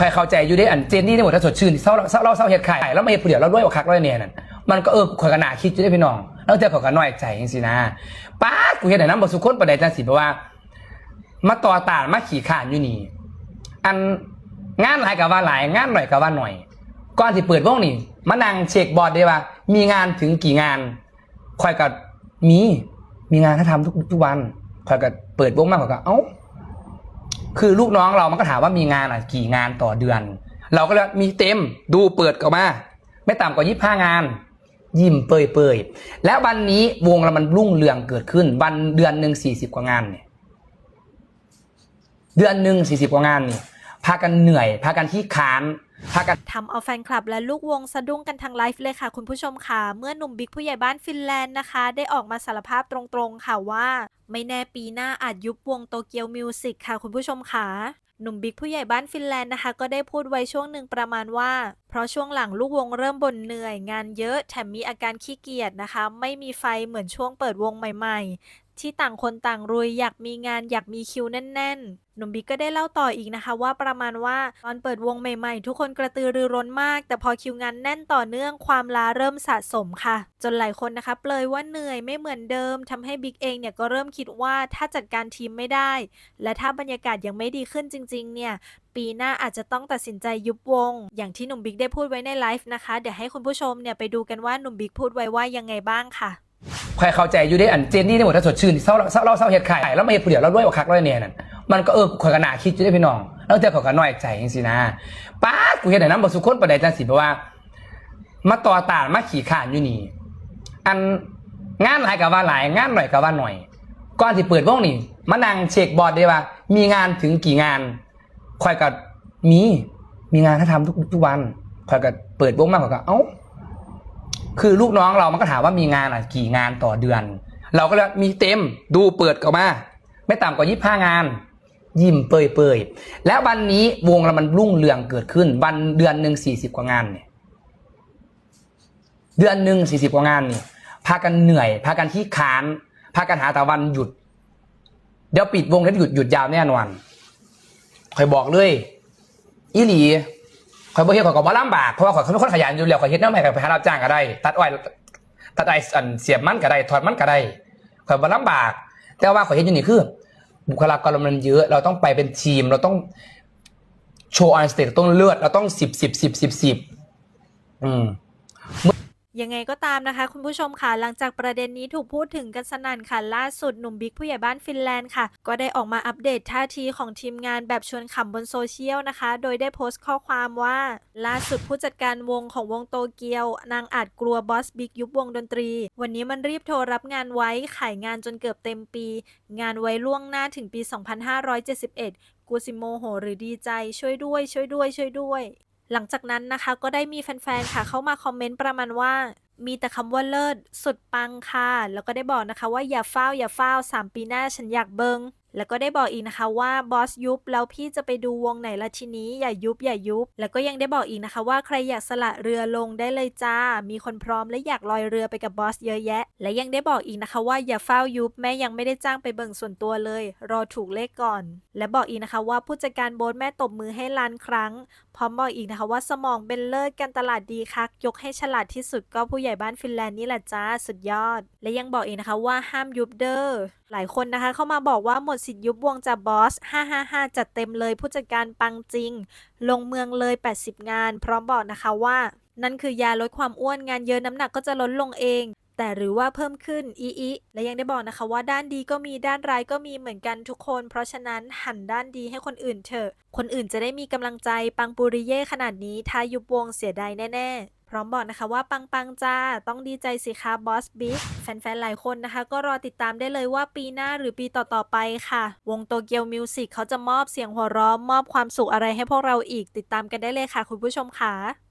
คอยเข้าใจอยู่ได้อันเจนนี่ได้หมดถ้าสดชื่นเศร้าเศร้าเราเศร้าเห็ดไข่แล้วมาเห็ดผู้เดียวเราด้วยว่าคักด้วยเนี่ยนั่นมันก็เออข่อยกระหนาคิดอยู่ได้พี่น้องแล้วเจอข่อยกระน้อยใจจริงๆนะป้ากูเห็นไหนน้ำบทสุคนประเดี๋ยวจังสิเพราะว่า มาต่อตานมาขี่ขานอยู่นี่อันงานหลายกับว่าหลายงานหน่อยกับว่าหน่อย ก่อนที่เปิดวงนี่มานั่งเช็คบอร์ดได้ว่า มีงานถึงกี่งานคอยกับมีมีงานให้ทำทุกทุกวันคอยกับเปิดวงมากกว่าก็เอ้า คือลูกน้องเรามันก็ถามว่ามีงานอะกี่งานต่อเดือน เราก็เลยมีเต็มดูเปิดออกมา ไม่ต่ำกว่ายี่ห้างาน ยิ้มเปยเปยๆและวันนี้วงเรามันรุ่งเรืองเกิดขึ้น วันเดือนหนึ่งสี่สิบกว่างานเนี่ยเดือนหนึ่งสี่สิบกว่างานนี่พากันเหนื่อย พากันที่ค้าน พากันทำเอาแฟนคลับและลูกวงสะดุ้งกันทางไลฟ์เลยค่ะคุณผู้ชมค่ะ เมื่อหนุ่มบิ๊กผู้ใหญ่บ้านฟินแลนด์นะคะ ได้ออกมาสารภาพตรงๆค่ะว่า ไม่แน่ปีหน้าอาจยุบวงโตเกียวมิวสิกค่ะคุณผู้ชมค่ะหนุ่มบิ๊กผู้ใหญ่บ้านฟินแลนด์นะคะ ก็ได้พูดไว้ช่วงหนึ่งประมาณว่า เพราะช่วงหลังลูกวงเริ่มบ่นเหนื่อย งานเยอะแถมมีอาการขี้เกียจนะคะ ไม่มีไฟเหมือนช่วงเปิดวงใหม่ ๆ ที่ต่างคนต่างรุยอยากมีงานอยากมีคิวแน่น ๆ หนุ่มบิ๊กก็ได้เล่าต่ออีกนะคะ ว่าประมาณว่าตอนเปิดวงใหม่ๆ ทุกคนกระตือรือร้นมาก แต่พอคิวงานแน่นต่อเนื่องความล้าเริ่มสะสมค่ะ จนหลายคนนะคะเปลยว่าเหนื่อยไม่เหมือนเดิมทำให้บิ๊กเองเนี่ยก็เริ่มคิดว่าถ้าจัดการทีมไม่ได้ และถ้าบรรยากาศยังไม่ดีขึ้นจริง ๆ เนี่ยปีหน้าอาจจะต้องตัดสินใจยุบวง อย่างที่หนุ่มบิ๊กได้พูดไว้ในไลฟ์นะคะ เดี๋ยวให้คุณผู้ชมเนี่ยไปดูกันว่าหนุ่มบิ๊กพูดไว้ว่ายังไงบ้างค่ะ ใครเข้าใจอยู่ได้อันเจนนี่ได้หมดถ้าสดชื่นเศร้าเศร้าเราเศร้าเห็ดไข่แล้วมาเห็ดผู้เดียวเราด้วยว่าคักด้วยเนี่ยนั่นมันก็เออข่อยกระหนาคิดอยู่ได้พี่น้องแล้วเจอข่อยกระน้อยใจจริงๆนะป้ากูเห็นไหนน้ำบทสุขคนประเดี๋ยวจังสิเพราะว่า มาต่อตานมาขี่ขานอยู่นี่ อันงานหลายกับว่าหลายงานหน่อยกับว่าหน่อยก่อนที่เปิดวงนี่มานั่งเช็คบอร์ดได้ว่า มีงานถึงกี่งานคอยกับมีมีงานให้ทำทุกทุกวันคอยกับเปิดวงมากกว่าก็เอ้า คือลูกน้องเรามันก็ถามว่ามีงานอะกี่งานต่อเดือน เราก็เลยมีเต็มดูเปิดออกมา ไม่ต่ำกว่ายี่ห้างาน ยิ้มเปยเปยๆและวันนี้วงเรามันรุ่งเรืองเกิดขึ้น วันเดือนหนึ่งสี่สิบกว่างานเนี่ย เดือนหนึ่งสี่สิบกว่างานนี่พากันเหนื่อย พากันที่ค้าน พากันหาต่วันหยุด เดี๋ยวปิดวงแล้วหยุดหยุดยาวแน่นอนคอยบอกเลยอีหลี ข่อยบ่เฮ็ดข่อยก็บ่ลำบากเพราะว่าข่อยเป็นคนขยันอยู่แล้วข่อยเฮ็ดแนวใหม่ข่อยไปหารับจ้างก็ได้ ตัดอ้อยตัดไอ้อันเสียบมันก็ได้ถอดมันก็ได้ข่อยบ่ลำบาก แต่ว่าข่อยเฮ็ดอยู่นี่คือ บุคลากรมันเยอะเราต้องไปเป็นทีม เราต้องโชว์ออนสเตจต้องเลือดเราต้องสิบสิบสิบสิบสิบอืม ยังไงก็ตามนะคะคุณผู้ชมค่ะ หลังจากประเด็นนี้ถูกพูดถึงกันสนั่นค่ะ ล่าสุดหนุ่มบิ๊กผู้ใหญ่บ้านฟินแลนด์ค่ะ ก็ได้ออกมาอัปเดตท่าทีของทีมงานแบบชวนขำบนโซเชียลนะคะ โดยได้โพสต์ข้อความว่า ล่าสุดผู้จัดการวงของวงโตเกียว นางอาจกลัวบอสบิ๊กยุบวงดนตรี วันนี้มันรีบโทรรับงานไว้ขายงานจนเกือบเต็มปี งานไว้ล่วงหน้าถึงปี 2571กูสิโมโห หรือดีใจช่วยด้วย ช่วยด้วย ช่วยด้วย หลังจากนั้นนะคะก็ได้มีแฟนๆ ค่ะเข้ามาคอมเมนต์ประมาณว่า มีแต่คำว่าเลิศสุดปังค่ะ แล้วก็ได้บอกนะคะว่าอย่าเฝ้าอย่าเฝ้าสามปีหน้าฉันอยากเบิง แล้วก็ได้บอกอีกนะคะว่าบอสยุบแล้วพี่จะไปดูวงไหนละทีนี้อย่ายุบอย่ายุบ แล้วก็ยังได้บอกอีกนะคะว่าใครอยากสละเรือลงได้เลยจ้า มีคนพร้อมและอยากลอยเรือไปกับบอสเยอะแยะ และยังได้บอกอีกนะคะว่าอย่าเฝ้ายุบแม่ยังไม่ได้จ้างไปเบิ่งส่วนตัวเลย รอถูกเลขก่อน และบอกอีกนะคะว่าผู้จัดการโบสแม่ตบมือให้ล้านครั้ง พร้อมบอกอีกนะคะว่าสมองเป็นเลิศการตลาดดีคักยกให้ฉลาดที่สุดก็ผู้ใหญ่บ้านฟินแลนด์นี่แหละจ้าสุดยอด และยังบอกอีกนะคะว่าห้ามยุบเด้อหลายคนนะคะ เข้ามาบอกว่าหมดสิทธิ์ยุบวงจากบอส 555 จัดเต็มเลยผู้จัดการปังจริง ลงเมืองเลย 80 งาน พร้อมบอกนะคะว่า นั่นคือยาลดความอ้วนงานเยอะน้ำหนักก็จะลดลงเอง แต่หรือว่าเพิ่มขึ้นอีอีและยังได้บอกนะคะว่าด้านดีก็มีด้านร้ายก็มีเหมือนกันทุกคน เพราะฉะนั้นหันด้านดีให้คนอื่นเถอะ คนอื่นจะได้มีกำลังใจปังปุริเย่ขนาดนี้ถ้ายุบวงเสียดายแน่ๆพร้อมบอกนะคะว่าปังปังๆจ้า ต้องดีใจสิคะบอสบิ๊กแฟนๆ หลายคนนะคะ ก็รอติดตามได้เลยว่าปีหน้าหรือปีต่อๆไปค่ะ วงโตเกียวมิวสิกเขาจะมอบเสียงหัวเราะมอบความสุขอะไรให้พวกเราอีกติดตามกันได้เลยค่ะคุณผู้ชมค่ะ